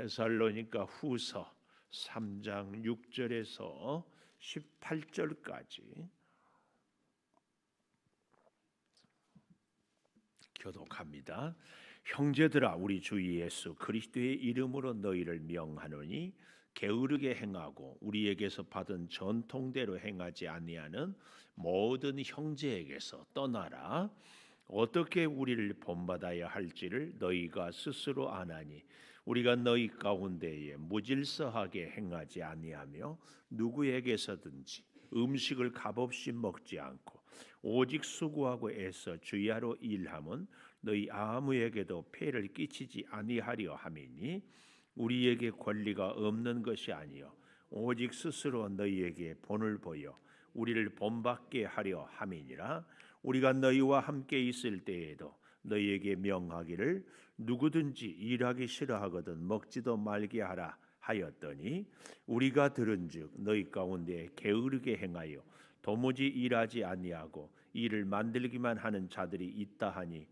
데살로니가 후서 3장 6절에서 18절까지 교독합니다. 형제들아 우리 주 예수 그리스도의 이름으로 너희를 명하노니 게으르게 행하고 우리에게서 받은 전통대로 행하지 아니하는 모든 형제에게서 떠나라. 어떻게 우리를 본받아야 할지를 너희가 스스로 아나니 우리가 너희 가운데에 무질서하게 행하지 아니하며 누구에게서든지 음식을 값없이 먹지 않고 오직 수고하고 애써 주야로 일함은 너희 아무에게도 폐를 끼치지 아니하려 함이니 우리에게 권리가 없는 것이 아니요 오직 스스로 너희에게 본을 보여 우리를 본받게 하려 함이니라. 우리가 너희와 함께 있을 때에도 너희에게 명하기를 누구든지 일하기 싫어하거든 먹지도 말게 하라 하였더니 우리가 들은즉 너희 가운데 게으르게 행하여 도무지 일하지 아니하고 일을 만들기만 하는 자들이 있다 하니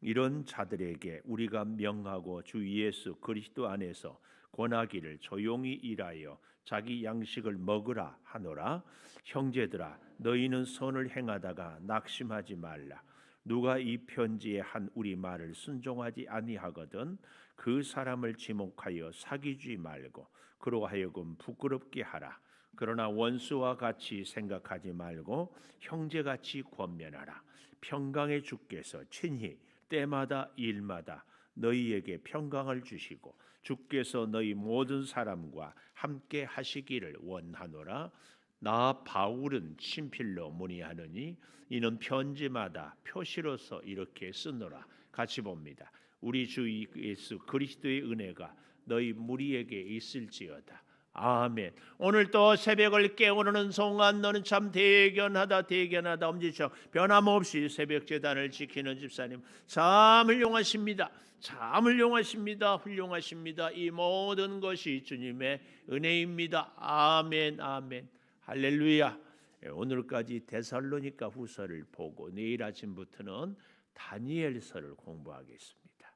이런 자들에게 우리가 명하고 주 예수 그리스도 안에서 권하기를 조용히 일하여 자기 양식을 먹으라 하노라. 형제들아 너희는 선을 행하다가 낙심하지 말라 누가 이 편지에 한 우리 말을 순종하지 아니하거든 그 사람을 지목하여 사귀지 말고 그로 하여금 부끄럽게 하라. 그러나 원수와 같이 생각하지 말고 형제같이 권면하라. 평강의 주께서 친히 때마다 일마다 너희에게 평강을 주시고 주께서 너희 모든 사람과 함께 하시기를 원하노라 나 바울은 친필로 문의하느니 이는 편지마다 표시로서 이렇게 쓰노라 같이 봅니다. 우리 주 예수 그리스도의 은혜가 너희 무리에게 있을지어다. 아멘. 오늘 또 새벽을 깨우는 송안 너는 참 대견하다 대견하다 엄지척 변함없이 새벽 재단을 지키는 집사님 참 훌륭하십니다. 참 훌륭하십니다. 훌륭하십니다. 이 모든 것이 주님의 은혜입니다. 아멘 아멘. 할렐루야. 예, 오늘까지 데살로니가 후서를 보고 내일 아침부터는 다니엘서를 공부하겠습니다.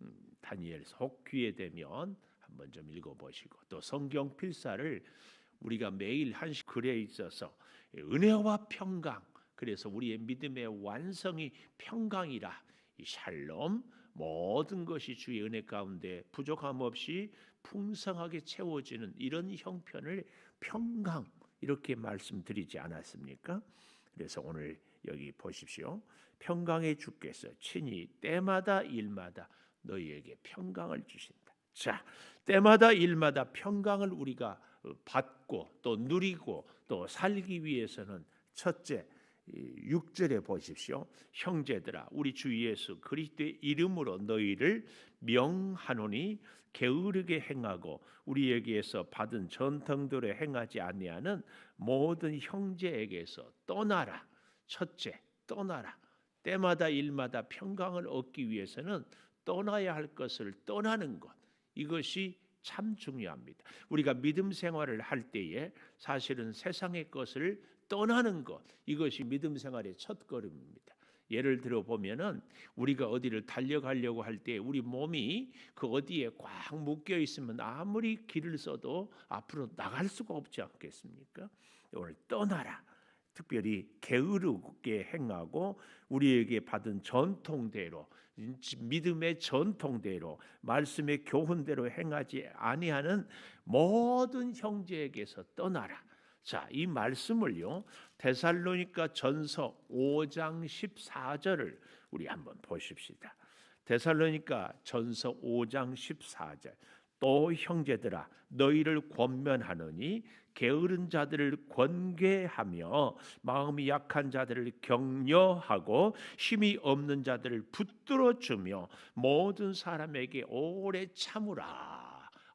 음, 혹 기회 되면 한번 좀 읽어보시고 또 성경 필사를 우리가 매일 한시 글에 있어서 은혜와 평강 그래서 우리의 믿음의 완성이 평강이라 이 샬롬 모든 것이 주의 은혜 가운데 부족함 없이 풍성하게 채워지는 이런 형편을 평강 이렇게 말씀드리지 않았습니까? 그래서 오늘 여기 보십시오. 평강의 주께서 친히 때마다 일마다 너희에게 평강을 주신다. 자, 때마다 일마다 평강을 우리가 받고 또 누리고 또 살기 위해서는 첫째 6절에 보십시오. 형제들아 우리 주 예수 그리스도의 이름으로 너희를 명하노니 게으르게 행하고 우리에게서 받은 전통대로 행하지 아니하는 모든 형제에게서 떠나라. 첫째, 떠나라. 때마다 일마다 평강을 얻기 위해서는 떠나야 할 것을 떠나는 것. 이것이 참 중요합니다. 우리가 믿음 생활을 할 때에 사실은 세상의 것을 떠나는 것 이것이 믿음 생활의 첫 걸음입니다. 예를 들어 보면은 우리가 어디를 달려가려고 할 때 우리 몸이 그 어디에 꽉 묶여 있으면 아무리 길을 써도 앞으로 나갈 수가 없지 않겠습니까? 오늘 떠나라. 특별히 게으르게 행하고 우리에게 받은 전통대로 믿음의 전통대로 말씀의 교훈대로 행하지 아니하는 모든 형제에게서 떠나라. 자, 이 말씀을요. 데살로니가 전서 5장 14절을 우리 한번 보십시다. 데살로니가 전서 5장 14절. 또 형제들아 너희를 권면하느니 게으른 자들을 권계하며 마음이 약한 자들을 격려하고 힘이 없는 자들을 붙들어 주며 모든 사람에게 오래 참으라.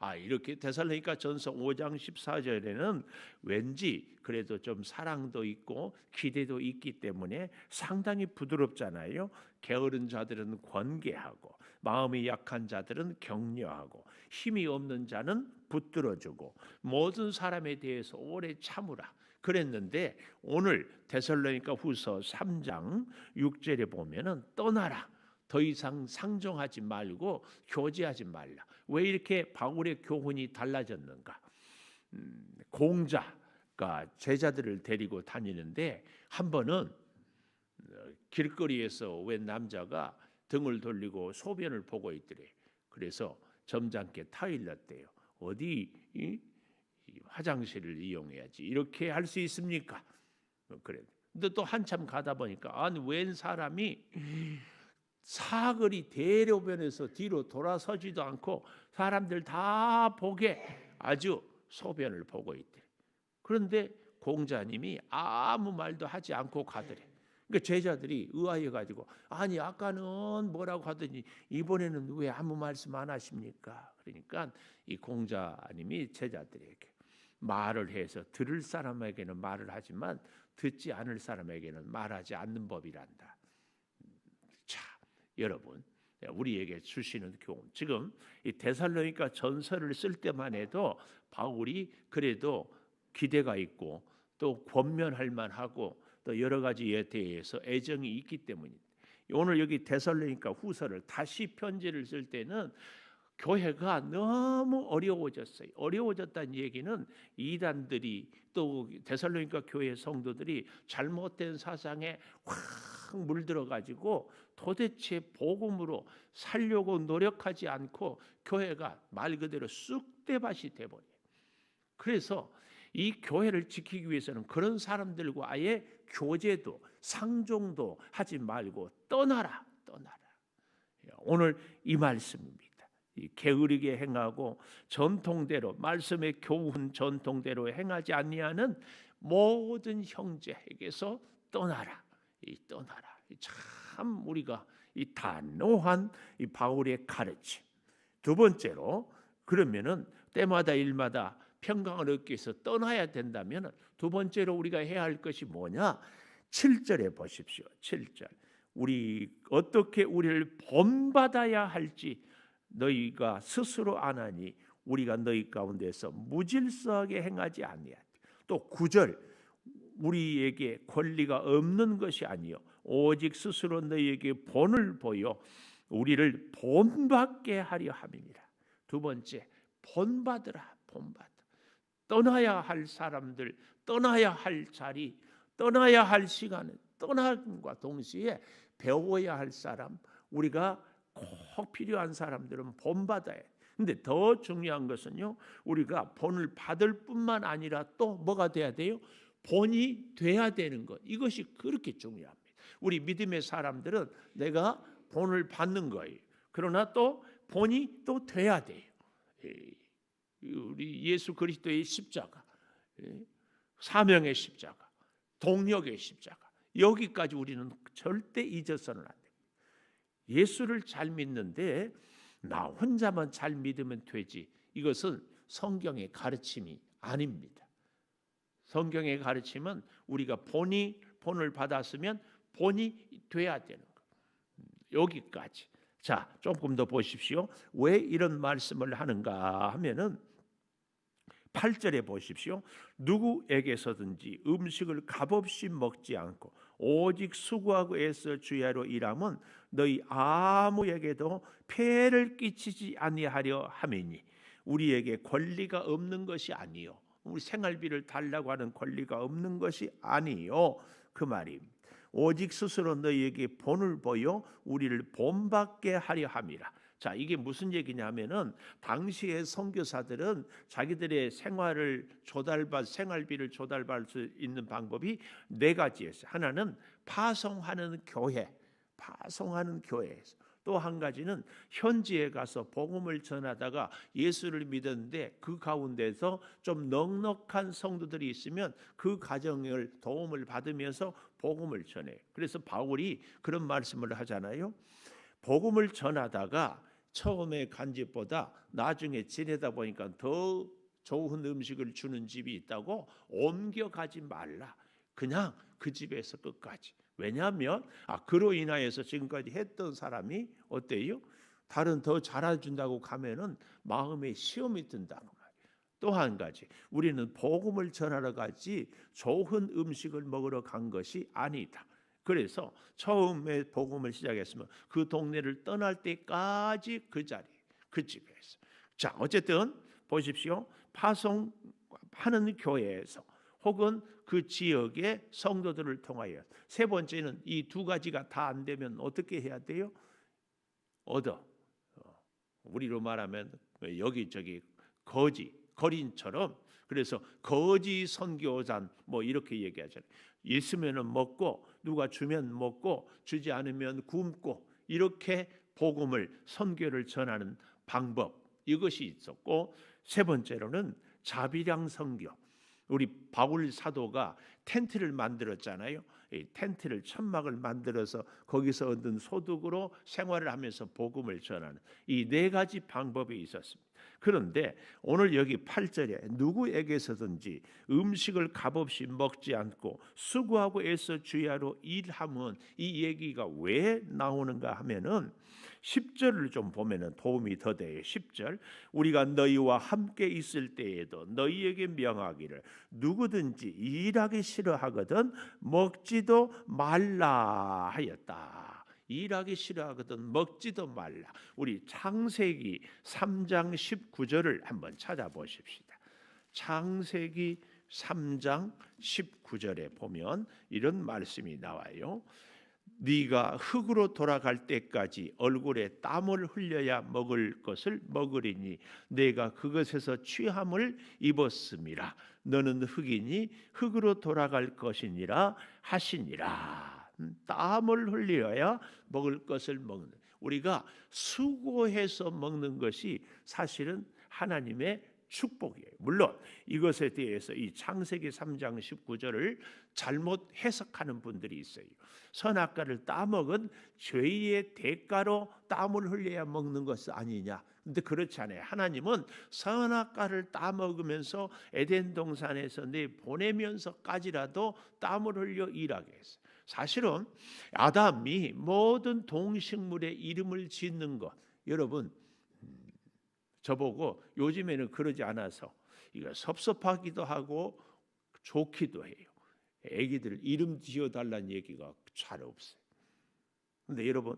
아, 이렇게 데살로니가 전서 5장 14절에는 왠지 그래도 좀 사랑도 있고 기대도 있기 때문에 상당히 부드럽잖아요. 게으른 자들은 권계하고 마음이 약한 자들은 격려하고 힘이 없는 자는 붙들어주고 모든 사람에 대해서 오래 참으라. 그랬는데 오늘 데살로니가 후서 3장 6절에 보면은 떠나라. 더 이상 상종하지 말고 교제하지 말라. 왜 이렇게 바울의 교훈이 달라졌는가? 음, 공자가 제자들을 데리고 다니는데 한 번은 어, 길거리에서 웬 남자가 등을 돌리고 소변을 보고 있더래. 그래서 점잖게 타일렀대요. 어디 이, 이 화장실을 이용해야지 이렇게 할 수 있습니까? 어, 그래. 근데 또 한참 가다 보니까 아니 웬 사람이 사거리 대로변에서 뒤로 돌아서지도 않고 사람들 다 보게 아주 소변을 보고 있대. 그런데 공자님이 아무 말도 하지 않고 가더래. 그러니까 제자들이 의아해 가지고 아니 아까는 뭐라고 하더니 이번에는 왜 아무 말씀 안 하십니까? 그러니까 이 공자님이 제자들에게 말을 해서 들을 사람에게는 말을 하지만 듣지 않을 사람에게는 말하지 않는 법이란다. 자, 여러분, 우리에게 주시는 교훈. 지금 이 데살로니가 전서를 쓸 때만 해도 바울이 그래도 기대가 있고 또 권면할 만하고 또 여러 가지에 대해서 애정이 있기 때문입니다. 오늘 여기 데살로니가 후서를 다시 편지를 쓸 때는 교회가 너무 어려워졌어요. 어려워졌다는 얘기는 이단들이 또 데살로니가 교회 성도들이 잘못된 사상에 확 물들어 가지고 도대체 복음으로 살려고 노력하지 않고 교회가 말 그대로 쑥대밭이 돼 버려요. 그래서 이 교회를 지키기 위해서는 그런 사람들과 아예 교제도 상종도 하지 말고 떠나라, 떠나라. 오늘 이 말씀입니다. 게으르게 행하고 전통대로 말씀의 교훈 전통대로 행하지 아니하는 모든 형제에게서 떠나라. 이 떠나라. 참 우리가 이 단호한 이 바울의 가르침. 두 번째로 그러면은 때마다 일마다 평강을 얻기 위해서 떠나야 된다면 두 번째로 우리가 해야 할 것이 뭐냐? 7절에 보십시오. 7절. 우리 어떻게 우리를 본받아야 할지 너희가 스스로 안하니 우리가 너희 가운데서 무질서하게 행하지 아니하리. 또 9절 우리에게 권리가 없는 것이 아니요 오직 스스로 너희에게 본을 보여 우리를 본받게 하려 함이니라. 두 번째 본받으라 본받. 떠나야 할 사람들, 떠나야 할 자리, 떠나야 할 시간은 떠남과 동시에 배워야 할 사람, 우리가 꼭 필요한 사람들은 본받아야 해. 근데 더 중요한 것은요. 우리가 본을 받을 뿐만 아니라 또 뭐가 돼야 돼요? 본이 돼야 되는 것. 이것이 그렇게 중요합니다. 우리 믿음의 사람들은 내가 본을 받는 거예요. 그러나 또 본이 또 돼야 돼요. 우리 예수 그리스도의 십자가, 사명의 십자가, 동력의 십자가. 여기까지 우리는 절대 잊어서는 안 됩니다. 예수를 잘 믿는데 나 혼자만 잘 믿으면 되지. 이것은 성경의 가르침이 아닙니다. 성경의 가르침은 우리가 본이 본을 받았으면 본이 돼야 되는 것. 여기까지. 자, 조금 더 보십시오. 왜 이런 말씀을 하는가 하면은 8절에 보십시오. 누구에게서든지 음식을 값없이 먹지 않고 오직 수고하고 애써 주야로 일함은 너희 아무에게도 폐를 끼치지 아니하려 함이니 우리에게 권리가 없는 것이 아니요 우리 생활비를 달라고 하는 권리가 없는 것이 아니요 그 말입니다. 오직 스스로 너희에게 본을 보여 우리를 본받게 하려 함이라. 자, 이게 무슨 얘기냐면은 당시의 선교사들은 자기들의 생활을 조달받 생활비를 조달받을 수 있는 방법이 네 가지였어요. 하나는 파송하는 교회, 파송하는 교회에서 또한 가지는 현지에 가서 복음을 전하다가 예수를 믿었는데 그 가운데서 좀 넉넉한 성도들이 있으면 그 가정을 도움을 받으면서 복음을 전해. 그래서 바울이 그런 말씀을 하잖아요. 복음을 전하다가 처음에 간 집보다 나중에 지내다 보니까 더 좋은 음식을 주는 집이 있다고 옮겨가지 말라. 그냥 그 집에서 끝까지. 왜냐하면 아 그로 인하여서 지금까지 했던 사람이 어때요? 다른 더 잘해준다고 가면은 마음에 시험이 든다는 거예요. 또 한 가지, 우리는 복음을 전하러 가지 좋은 음식을 먹으러 간 것이 아니다. 그래서 처음에 복음을 시작했으면 그 동네를 떠날 때까지 그 자리, 그 집에서. 자, 어쨌든 보십시오. 파송하는 교회에서 혹은 그 지역의 성도들을 통하여 세 번째는 이 두 가지가 다 안 되면 어떻게 해야 돼요? 얻어. 어, 우리로 말하면 여기저기 거지, 거린처럼 그래서 거지 선교단 뭐 이렇게 얘기하잖아요. 있으면은 먹고 누가 주면 먹고 주지 않으면 굶고 이렇게 복음을 선교를 전하는 방법 이것이 있었고 세 번째로는 자비량 선교. 우리 바울 사도가 텐트를 만들었잖아요. 이 텐트를 천막을 만들어서 거기서 얻은 소득으로 생활을 하면서 복음을 전하는 이 네 가지 방법이 있었습니다. 그런데 오늘 여기 8절에 누구에게서든지 음식을 값없이 먹지 않고 수고하고 애써 주야로 일하면 이 얘기가 왜 나오는가 하면은 10절을 좀 보면은 도움이 더 돼요. 10절. 우리가 너희와 함께 있을 때에도 너희에게 명하기를 누구든지 일하기 싫어하거든 먹지도 말라 하였다. 일하기 싫어하거든 먹지도 말라. 우리 창세기 3장 19절을 한번 찾아보십시다. 창세기 3장 19절에 보면 이런 말씀이 나와요. 네가 흙으로 돌아갈 때까지 얼굴에 땀을 흘려야 먹을 것을 먹으리니 내가 그것에서 취함을 입었음이라 너는 흙이니 흙으로 돌아갈 것이니라 하시니라 음, 땀을 흘려야 먹을 것을 먹는 우리가 수고해서 먹는 것이 사실은 하나님의 축복이에요. 물론 이것에 대해서 이 창세기 3장 19절을 잘못 해석하는 분들이 있어요. 선악과를 따먹은 죄의 대가로 땀을 흘려야 먹는 것 아니냐. 근데 그렇지 않아요. 하나님은 선악과를 따먹으면서 에덴 동산에서 내 보내면서까지라도 땀을 흘려 일하게 했어요. 사실은 아담이 모든 동식물의 이름을 짓는 것 여러분 저보고 요즘에는 그러지 않아서 이거 섭섭하기도 하고 좋기도 해요. 아기들 이름 지어 달라는 얘기가 잘 없어요. 근데 여러분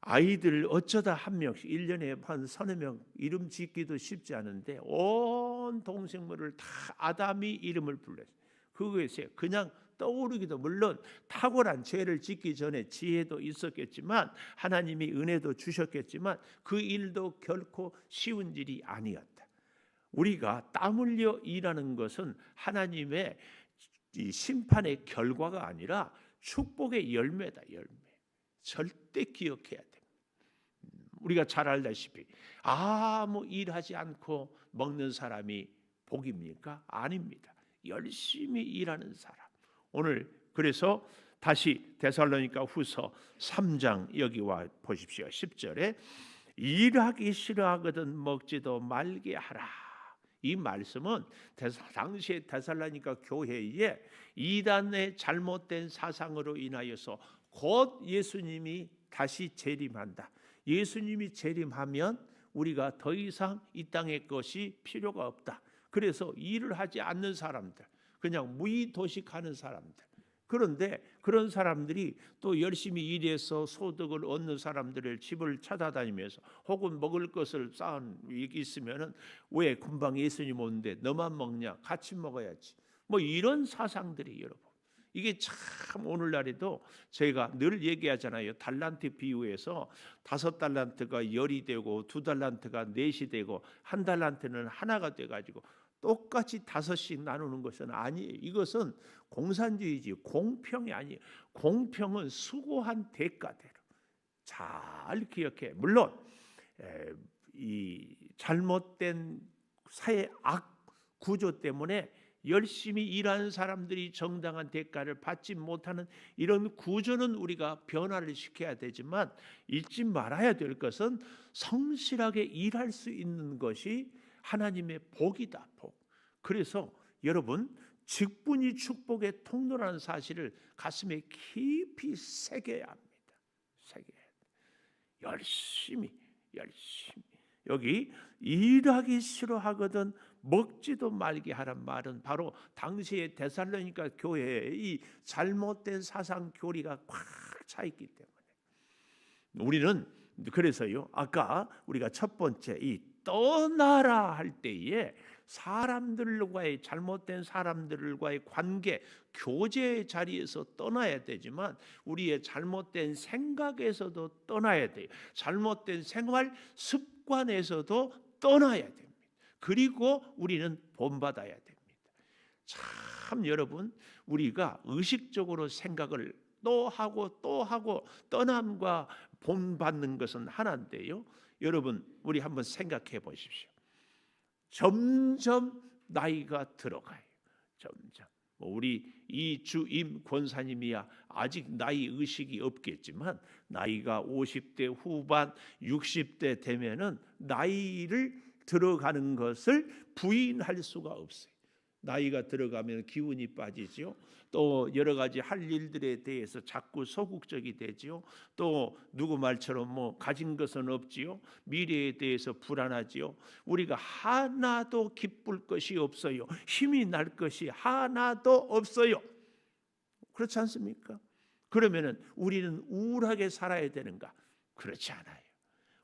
아이들 어쩌다 한 명씩 1년에 한 서너 명 이름 짓기도 쉽지 않은데 온 동생물을 다 아담이 이름을 불렀어요. 그것에 그냥 떠오르기도 물론 탁월한 죄를 짓기 전에 지혜도 있었겠지만 하나님이 은혜도 주셨겠지만 그 일도 결코 쉬운 일이 아니었다. 우리가 땀 흘려 일하는 것은 하나님의 심판의 결과가 아니라 축복의 열매다 열매. 절대 기억해야 돼. 우리가 잘 알다시피 아무 일하지 않고 먹는 사람이 복입니까? 아닙니다. 열심히 일하는 사람. 오늘 그래서 다시 데살로니가 후서 3장 여기 와 보십시오. 10절에 일하기 싫어하거든 먹지도 말게 하라. 이 말씀은 당시에 데살로니가 교회에 이단의 잘못된 사상으로 인하여서 곧 예수님이 다시 재림한다. 예수님이 재림하면 우리가 더 이상 이 땅의 것이 필요가 없다. 그래서 일을 하지 않는 사람들, 그냥 무의도식하는 사람들. 그런데 그런 사람들이 또 열심히 일해서 소득을 얻는 사람들을 집을 찾아다니면서 혹은 먹을 것을 쌓은 있으면은 왜 금방 예수님 오는데 너만 먹냐? 같이 먹어야지. 뭐 이런 사상들이 여러분. 이게 참 오늘날에도 제가 늘 얘기하잖아요. 달란트 비유에서 다섯 달란트가 열이 되고 두 달란트가 넷이 되고 한 달란트는 하나가 돼 가지고 똑같이 다섯씩 나누는 것은 아니에요. 이것은 공산주의지 공평이 아니에요. 공평은 수고한 대가대로 잘 기억해. 물론 이 잘못된 사회 악 구조 때문에 열심히 일하는 사람들이 정당한 대가를 받지 못하는 이런 구조는 우리가 변화를 시켜야 되지만 잊지 말아야 될 것은 성실하게 일할 수 있는 것이 하나님의 복이다. 복. 그래서 여러분 직분이 축복의 통로라는 사실을 가슴에 깊이 새겨야 합니다. 새겨야 열심히 열심히 여기 일하기 싫어하거든 먹지도 말게 하란 말은 바로 당시의 데살로니가 교회의 이 잘못된 사상 교리가 꽉 차 있기 때문에 우리는 그래서요. 아까 우리가 첫 번째 이 떠나라 할 때에 사람들과의 잘못된 사람들과의 관계 교제의 자리에서 떠나야 되지만 우리의 잘못된 생각에서도 떠나야 돼요. 잘못된 생활 습관에서도 떠나야 됩니다. 그리고 우리는 본받아야 됩니다. 참 여러분 우리가 의식적으로 생각을 또 하고 또 하고 떠남과 본받는 것은 하나인데요. 여러분 우리 한번 생각해 보십시오. 점점 나이가 들어가요. 점점. 뭐 우리 이 주임 권사님이야 아직 나이 의식이 없겠지만 나이가 50대 후반, 60대 되면은 나이를 들어가는 것을 부인할 수가 없어요. 나이가 들어가면 기운이 빠지죠. 또 여러 가지 할 일들에 대해서 자꾸 소극적이 되지요. 또 누구 말처럼 뭐 가진 것은 없지요. 미래에 대해서 불안하지요. 우리가 하나도 기쁠 것이 없어요. 힘이 날 것이 하나도 없어요. 그렇지 않습니까? 그러면은 우리는 우울하게 살아야 되는가? 그렇지 않아요.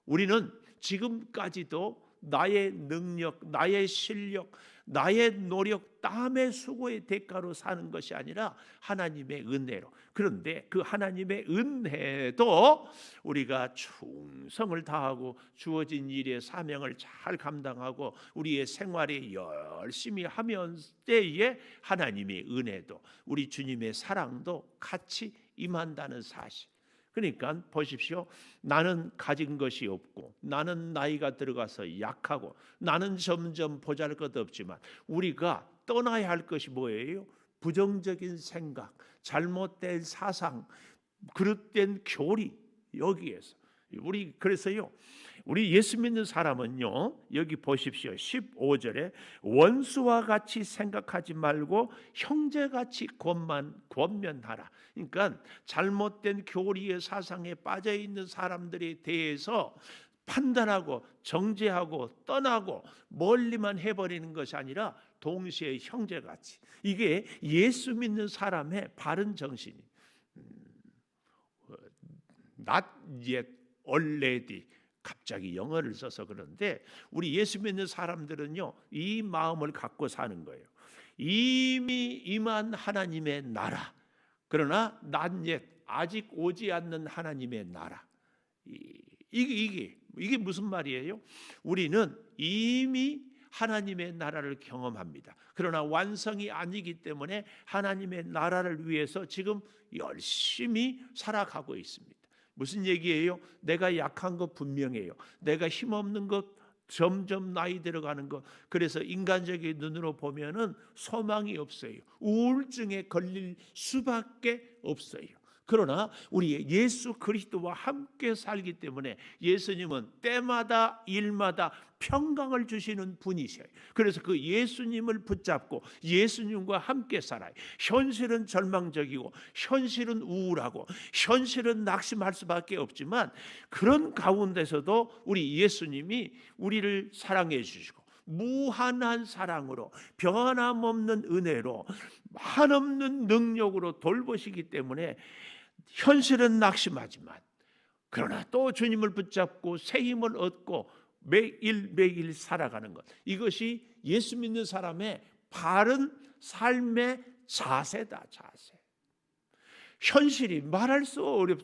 우리는 지금까지도 나의 능력, 나의 실력, 나의 노력, 땀의 수고의 대가로 사는 것이 아니라 하나님의 은혜로. 그런데 그 하나님의 은혜도 우리가 충성을 다하고 주어진 일의 사명을 잘 감당하고 우리의 생활에 열심히 하면 때에 하나님의 은혜도 우리 주님의 사랑도 같이 임한다는 사실. 그러니까 보십시오. 나는 가진 것이 없고 나는 나이가 들어가서 약하고 나는 점점 보잘것 없지만 우리가 떠나야 할 것이 뭐예요? 부정적인 생각, 잘못된 사상, 그릇된 교리 여기에서 우리 그래서요. 우리 예수 믿는 사람은요. 여기 보십시오. 15절에 원수와 같이 생각하지 말고 형제같이 권만 권면하라. 그러니까 잘못된 교리의 사상에 빠져 있는 사람들에 대해서 판단하고 정죄하고 떠나고 멀리만 해버리는 것이 아니라 동시에 형제같이 이게 예수 믿는 사람의 바른 정신이 음, not yet already 갑자기 영어를 써서 그런데 우리 예수 믿는 사람들은요 이 마음을 갖고 사는 거예요. 이미 임한 하나님의 나라 그러나 난옛 아직 오지 않는 하나님의 나라 이게 이게 이게 무슨 말이에요? 우리는 이미 하나님의 나라를 경험합니다. 그러나 완성이 아니기 때문에 하나님의 나라를 위해서 지금 열심히 살아가고 있습니다. 무슨 얘기예요? 내가 약한 것 분명해요. 내가 힘없는 것 점점 나이 들어가는 것. 그래서 인간적인 눈으로 보면은 소망이 없어요. 우울증에 걸릴 수밖에 없어요. 그러나 우리 예수 그리스도와 함께 살기 때문에 예수님은 때마다 일마다 평강을 주시는 분이셔요. 그래서 그 예수님을 붙잡고 예수님과 함께 살아요. 현실은 절망적이고 현실은 우울하고 현실은 낙심할 수밖에 없지만 그런 가운데서도 우리 예수님이 우리를 사랑해 주시고 무한한 사랑으로 변함없는 은혜로 한없는 능력으로 돌보시기 때문에 현실은 낙심하지만 그러나 또 주님을 붙잡고 새 힘을 얻고 매일 매일 살아가는 것 이것이 예수 믿는 사람의 바른 삶의 자세다 자세. 현실이 말할 수 어렵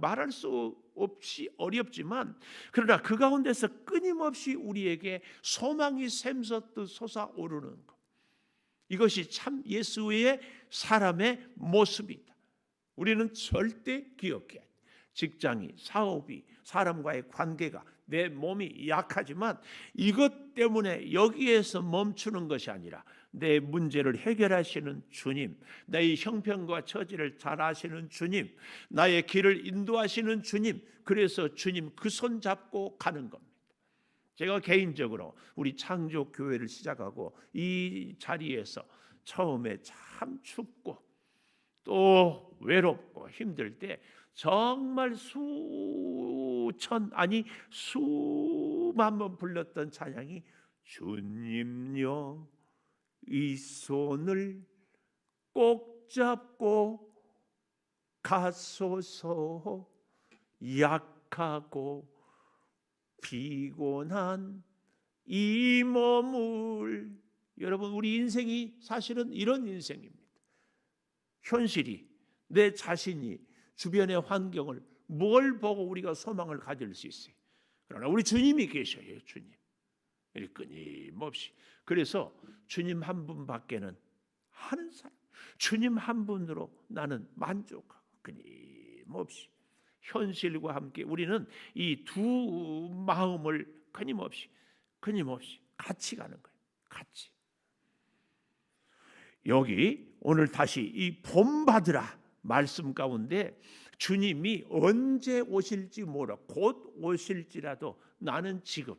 말할 수 없이 어렵지만 그러나 그 가운데서 끊임없이 우리에게 소망이 샘솟듯 솟아오르는 것 이것이 참 예수의 사람의 모습이다. 우리는 절대 기억해 직장이 사업이 사람과의 관계가 내 몸이 약하지만 이것 때문에 여기에서 멈추는 것이 아니라 내 문제를 해결하시는 주님, 나의 형편과 처지를 잘 아시는 주님, 나의 길을 인도하시는 주님, 그래서 주님 그 손 잡고 가는 겁니다. 제가 개인적으로 우리 창조 교회를 시작하고 이 자리에서 처음에 참 춥고 또 외롭고 힘들 때 정말 수천 아니 수만 번 불렀던 찬양이 주님요 이 손을 꼭 잡고 가소서 약하고 피곤한 이 몸을 여러분 우리 인생이 사실은 이런 인생입니다. 현실이 내 자신이 주변의 환경을 뭘 보고 우리가 소망을 가질 수 있어요. 그러나 우리 주님이 계셔요, 주님. 끊임없이. 그래서 주님 한 분밖에는 하는 사람, 주님 한 분으로 나는 만족하고 끊임없이 현실과 함께 우리는 이 두 마음을 끊임없이 끊임없이 같이 가는 거예요. 같이. 여기 오늘 다시 이 본받으라 말씀 가운데 주님이 언제 오실지 몰라 곧 오실지라도 나는 지금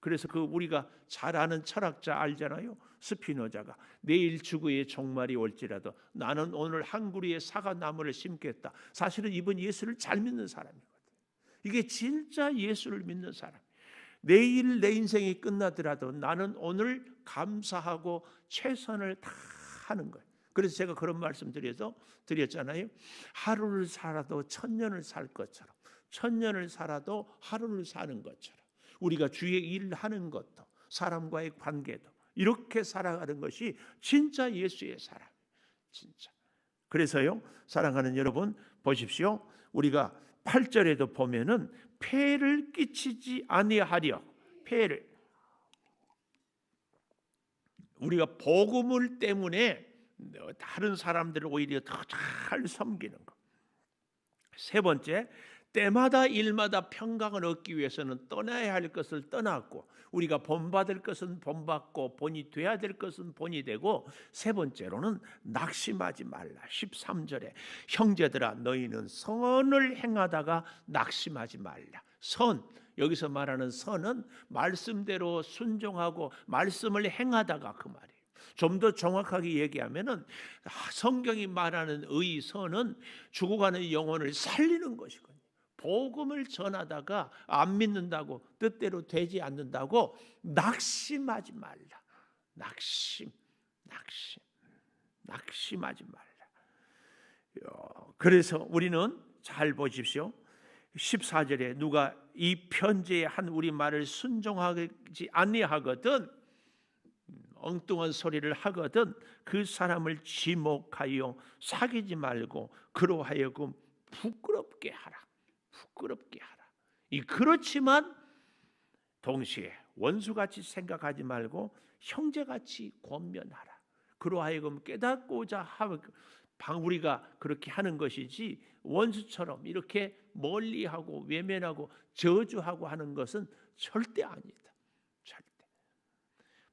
그래서 그 우리가 잘 아는 철학자 알잖아요. 스피노자가 내일 주구의 종말이 올지라도 나는 오늘 한 그루의 사과 나무를 심겠다. 사실은 이번 예수를 잘 믿는 사람이거든요. 이게 진짜 예수를 믿는 사람. 내일 내 인생이 끝나더라도 나는 오늘 감사하고 최선을 다 하는 거예요. 그래서 제가 그런 말씀 드려서 드렸잖아요. 하루를 살아도 천년을 살 것처럼 천년을 살아도 하루를 사는 것처럼 우리가 주의 일을 하는 것도 사람과의 관계도 이렇게 살아가는 것이 진짜 예수의 사랑. 진짜. 그래서요. 사랑하는 여러분 보십시오. 우리가 8절에도 보면은 폐를 끼치지 아니하려 폐를 우리가 복음을 때문에 다른 사람들을 오히려 더 잘 섬기는 것. 세 번째, 때마다 일마다 평강을 얻기 위해서는 떠나야 할 것을 떠났고 우리가 본받을 것은 본받고 본이 돼야 될 것은 본이 되고 세 번째로는 낙심하지 말라. 13절에 형제들아 너희는 선을 행하다가 낙심하지 말라. 선 여기서 말하는 선은 말씀대로 순종하고 말씀을 행하다가 그 말이에요. 좀 더 정확하게 얘기하면은 성경이 말하는 의선은 죽어가는 영혼을 살리는 것이거든요. 복음을 전하다가 안 믿는다고 뜻대로 되지 않는다고 낙심하지 말라. 낙심, 낙심, 낙심하지 말라. 그래서 우리는 잘 보십시오. 14절에 누가 이 편지에 한 우리 말을 순종하지 아니하거든 엉뚱한 소리를 하거든 그 사람을 지목하여 사귀지 말고 그로 하여금 부끄럽게 하라. 부끄럽게 하라. 이 그렇지만 동시에 원수같이 생각하지 말고 형제같이 권면하라. 그로하여금 깨닫고자 하고 우리가 그렇게 하는 것이지 원수처럼 이렇게 멀리하고 외면하고 저주하고 하는 것은 절대 아니다.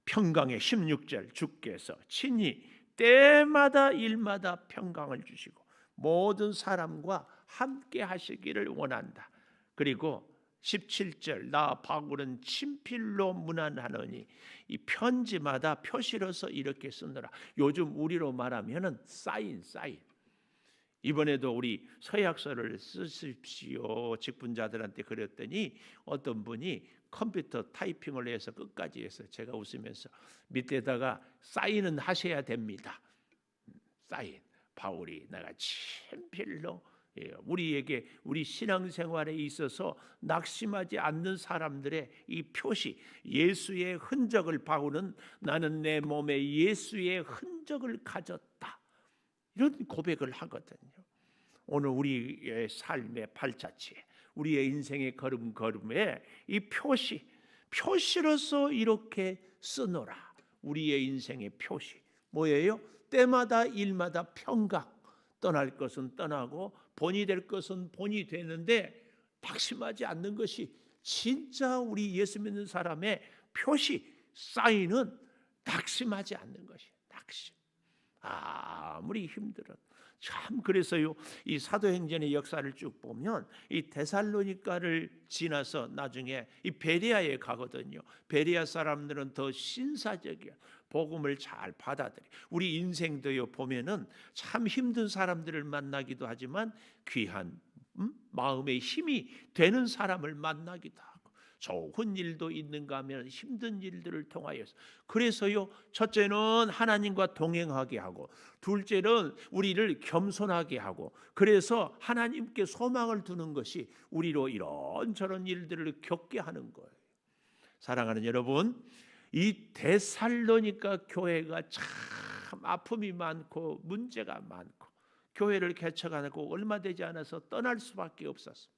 평강의 16절 주께서 친히 때마다 일마다 평강을 주시고 모든 사람과 함께 하시기를 원한다. 그리고 17절 나 바울은 친필로 문안하노니 이 편지마다 표시로서 이렇게 쓰느라. 요즘 우리로 말하면은 사인 사인. 이번에도 우리 서약서를 쓰십시오. 직분자들한테 그랬더니 어떤 분이 컴퓨터 타이핑을 해서 끝까지 해서 제가 웃으면서 밑에다가 사인은 하셔야 됩니다. 사인. 바울이 내가 친필로 예, 우리에게 우리 신앙생활에 있어서 낙심하지 않는 사람들의 이 표시 예수의 흔적을 바우는 나는 내 몸에 예수의 흔적을 가졌다. 이런 고백을 하거든요. 오늘 우리의 삶의 발자취에 우리의 인생의 걸음걸음에 이 표시 표시로서 이렇게 쓰노라 우리의 인생의 표시 뭐예요? 때마다 일마다 평강 떠날 것은 떠나고 본이 될 것은 본이 되는데 낙심하지 않는 것이 진짜 우리 예수 믿는 사람의 표시 사인은 낙심하지 않는 것이 낙심. 아무리 힘들어. 참 그래서요 이 사도행전의 역사를 쭉 보면 이 데살로니가를 지나서 나중에 이 베리아에 가거든요. 베리아 사람들은 더 신사적이야. 복음을 잘 받아들여. 우리 인생도요 보면은 참 힘든 사람들을 만나기도 하지만 귀한 음? 마음의 힘이 되는 사람을 만나기도 하고 좋은 일도 있는가 하면 힘든 일들을 통하여서 그래서요 첫째는 하나님과 동행하게 하고 둘째는 우리를 겸손하게 하고 그래서 하나님께 소망을 두는 것이 우리로 이런저런 일들을 겪게 하는 거예요. 사랑하는 여러분, 이 데살로니가 교회가 참 아픔이 많고 문제가 많고 교회를 개척하고 얼마 되지 않아서 떠날 수밖에 없었습니다.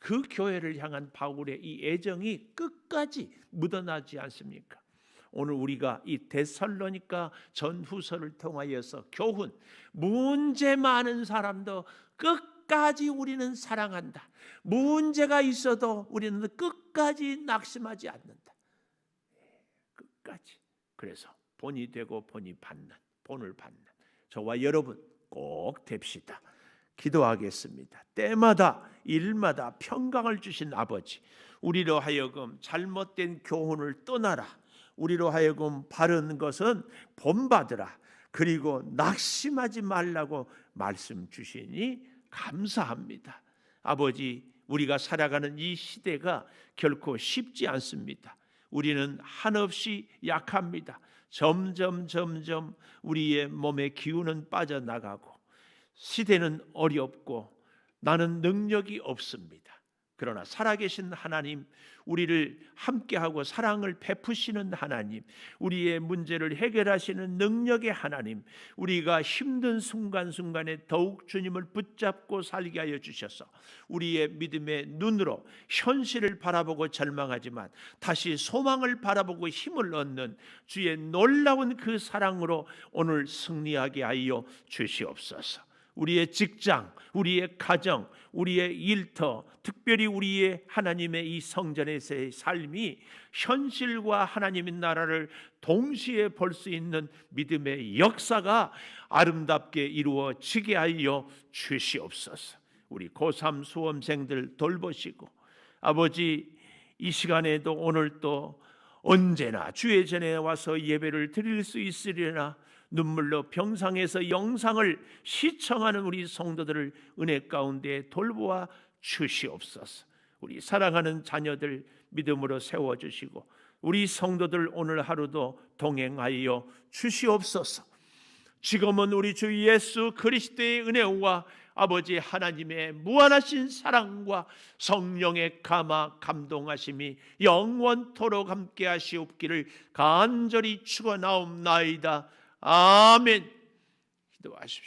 그 교회를 향한 바울의 이 애정이 끝까지 묻어나지 않습니까? 오늘 우리가 이 데살로니가 전후서를 통하여서 교훈 문제 많은 사람도 끝까지 우리는 사랑한다. 문제가 있어도 우리는 끝까지 낙심하지 않는다. 끝까지. 그래서 본이 되고 본이 받는 본을 받는 저와 여러분 꼭 됩시다. 기도하겠습니다. 때마다 일마다 평강을 주신 아버지, 우리로 하여금 잘못된 교훈을 떠나라. 우리로 하여금 바른 것은 본받으라. 그리고 낙심하지 말라고 말씀 주시니 감사합니다. 아버지, 우리가 살아가는 이 시대가 결코 쉽지 않습니다. 우리는 한없이 약합니다. 점점 점점 우리의 몸의 기운은 빠져나가고 시대는 어렵고 나는 능력이 없습니다. 그러나 살아계신 하나님, 우리를 함께하고 사랑을 베푸시는 하나님, 우리의 문제를 해결하시는 능력의 하나님, 우리가 힘든 순간순간에 더욱 주님을 붙잡고 살게 하여 주셔서 우리의 믿음의 눈으로 현실을 바라보고 절망하지만 다시 소망을 바라보고 힘을 얻는 주의 놀라운 그 사랑으로 오늘 승리하게 하여 주시옵소서. 우리의 직장, 우리의 가정, 우리의 일터, 특별히 우리의 하나님의 이 성전에서의 삶이 현실과 하나님의 나라를 동시에 볼 수 있는 믿음의 역사가 아름답게 이루어지게 하여 주시옵소서. 우리 고3 수험생들 돌보시고 아버지 이 시간에도 오늘 또 언제나 주의 전에 와서 예배를 드릴 수 있으려나 눈물로 병상에서 영상을 시청하는 우리 성도들을 은혜 가운데 돌보아 주시옵소서. 우리 사랑하는 자녀들 믿음으로 세워 주시고 우리 성도들 오늘 하루도 동행하여 주시옵소서. 지금은 우리 주 예수 그리스도의 은혜와 아버지 하나님의 무한하신 사랑과 성령의 감화 감동하심이 영원토록 함께 하시옵기를 간절히 축원하옵나이다. 아멘. 기도하십시오.